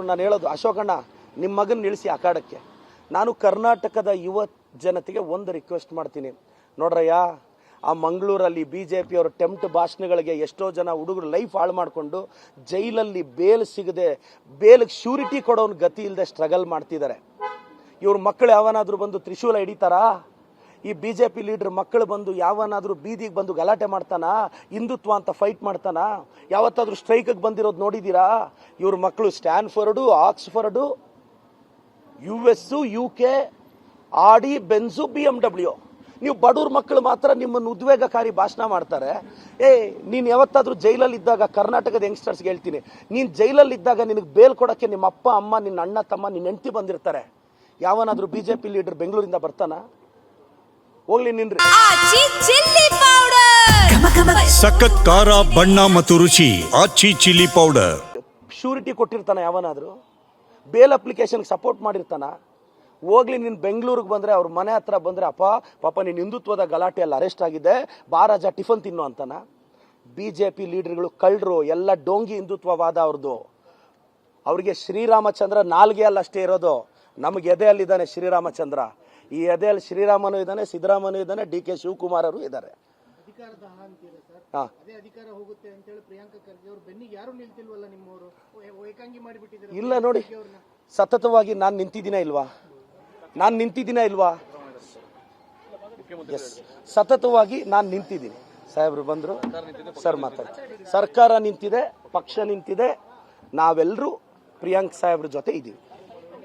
ಹೇಳಿದ್ರು, ನಾನು ಹೇಳೋದು ಅಶೋಕಣ್ಣ ನಿಮ್ಮ ಮಗನ ನಿಲ್ಲಿಸಿ ಅಖಾಡಕ್ಕೆ ನಾನು ಕರ್ನಾಟಕದ ಯುವ ಜನತೆಗೆ ಒಂದು ರಿಕ್ವೆಸ್ಟ್ ಮಾಡ್ತೀನಿ. ನೋಡ್ರಯ್ಯ, ಆ ಮಂಗಳೂರಲ್ಲಿ ಬಿ ಜೆ ಪಿಯವ್ರ ಟೆಂಪ್ಟ್ ಭಾಷಣಗಳಿಗೆ ಎಷ್ಟೋ ಜನ ಹುಡುಗರು ಲೈಫ್ ಹಾಳು ಮಾಡಿಕೊಂಡು ಜೈಲಲ್ಲಿ ಬೇಲ್ ಸಿಗದೆ, ಬೇಲ್ಗೆ ಶ್ಯೂರಿಟಿ ಕೊಡೋನ್ ಗತಿ ಇಲ್ಲದೆ ಸ್ಟ್ರಗಲ್ ಮಾಡ್ತಿದ್ದಾರೆ. ಇವ್ರ ಮಕ್ಕಳು ಯಾವನಾದ್ರೂ ಬಂದು ತ್ರಿಶೂಲ ಹಿಡಿತಾರಾ? ಈ ಬಿ ಜೆ ಪಿ ಲೀಡರ್ ಮಕ್ಕಳು ಬಂದು ಯಾವನಾದ್ರೂ ಬೀದಿಗೆ ಬಂದು ಗಲಾಟೆ ಮಾಡ್ತಾನ? ಹಿಂದುತ್ವ ಅಂತ ಫೈಟ್ ಮಾಡ್ತಾನ? ಯಾವತ್ತಾದ್ರೂ ಸ್ಟ್ರೈಕಿಗೆ ಬಂದಿರೋದು ನೋಡಿದ್ದೀರಾ ಇವ್ರ ಮಕ್ಕಳು Stanford Oxford U S U K Audi Benz B M W ನೀವು ಬಡವ್ರ ಮಕ್ಕಳು ಮಾತ್ರ ನಿಮ್ಮನ್ನು ಉದ್ವೇಗಕಾರಿ ಭಾಷಣ ಮಾಡ್ತಾರೆ. ಏ, ನೀನು ಯಾವತ್ತಾದ್ರೂ ಜೈಲಲ್ಲಿ ಇದ್ದಾಗ ಕರ್ನಾಟಕದ ಯಂಗ್ಸ್ಟರ್ಸ್ಗೆ ಹೇಳ್ತೀನಿ. ನೀನು ಜೈಲಲ್ಲಿ ಇದ್ದಾಗ ನಿನಗೆ ಬೇಲ್ ಕೊಡೋಕ್ಕೆ ನಿಮ್ಮ ಅಪ್ಪ, ಅಮ್ಮ ನಿನ್ನ ಅಣ್ಣ, ತಮ್ಮ ನಿನ್ನ ಹೆಂಡತಿ ಬಂದಿರ್ತಾರೆ. ಯಾವನಾದ್ರೂ ಬಿ ಜೆ ಪಿ ಲೀಡರ್ ಬೆಂಗಳೂರಿಂದ ಬರ್ತಾನ? ಹೋಗ್ಲಿ ನಿನ್ರಿ. ಆಚಿ ಚಿಲ್ಲಿ ಪೌಡರ್ ಸಖತ್ ಖಾರ ಬಣ್ಣ ಮತ್ತು ರುಚಿ ಆಚಿ ಚಿಲ್ಲಿ ಪೌಡರ್ ಶ್ಯೂರಿಟಿ ಕೊಟ್ಟಿರ್ತಾನ ಯಾವನಾದ್ರೂ? ಬೇಲ್ ಅಪ್ಲಿಕೇಶನ್ಗೆ ಸಪೋರ್ಟ್ ಮಾಡಿರ್ತಾನ? ಹೋಗ್ಲಿ ನೀನು ಬೆಂಗಳೂರಿಗೆ ಬಂದ್ರೆ ಅವ್ರ ಮನೆ ಹತ್ರ ಬಂದ್ರೆ ಅಪ್ಪ ಪಾಪ ನೀನು ಹಿಂದುತ್ವದ ಗಲಾಟೆಯಲ್ಲಿ ಅರೆಸ್ಟ್ ಆಗಿದೆ ಬಾರಾಜ ಟಿಫನ್ ತಿನ್ನು ಅಂತಾನ? ಬಿ ಜೆ ಪಿ ಲೀಡರ್ಗಳು ಕಳ್ಳರು ಎಲ್ಲ ಡೋಂಗಿ ಹಿಂದುತ್ವವಾದ ಅವ್ರದ್ದು ಅವ್ರಿಗೆ ಶ್ರೀರಾಮಚಂದ್ರ ನಾಲ್ಗೆ ಅಲ್ಲಷ್ಟೇ ಇರೋದು. ನಮಗೆ ಎದೆಯಲ್ಲಿದ್ದಾನೆ ಶ್ರೀರಾಮಚಂದ್ರ. ಈ ಎದೆಯಲ್ಲಿ ಶ್ರೀರಾಮನು ಇದ್ದಾನೆ ಸಿದ್ದರಾಮನು ಇದ್ದಾನೆ ಡಿ ಕೆ ಶಿವಕುಮಾರರು ಇದ್ದಾರೆ. ಖರ್ಗೆ ಅವರು ಮಾಡಿಬಿಟ್ಟಿದ್ದಾರೆ ಇಲ್ಲ ನೋಡಿ ಸತತವಾಗಿ ನಾನು ನಿಂತಿದ್ದೀನ ಇಲ್ವಾ? ನಾನು ನಿಂತಿದ್ದೀನ ಇಲ್ವಾ? ಎಸ್ ಸತತವಾಗಿ ನಾನು ನಿಂತಿದ್ದೀನಿ. ಸಾಹೇಬ್ರು ಬಂದರು. ಸರ್ ಮಾತಾಡಿ. ಸರ್ಕಾರ ನಿಂತಿದೆ ಪಕ್ಷ ನಿಂತಿದೆ ನಾವೆಲ್ಲರೂ ಪ್ರಿಯಾಂಕ್ ಸಾಹೇಬ್ರ ಜೊತೆ ಇದ್ದೀವಿ.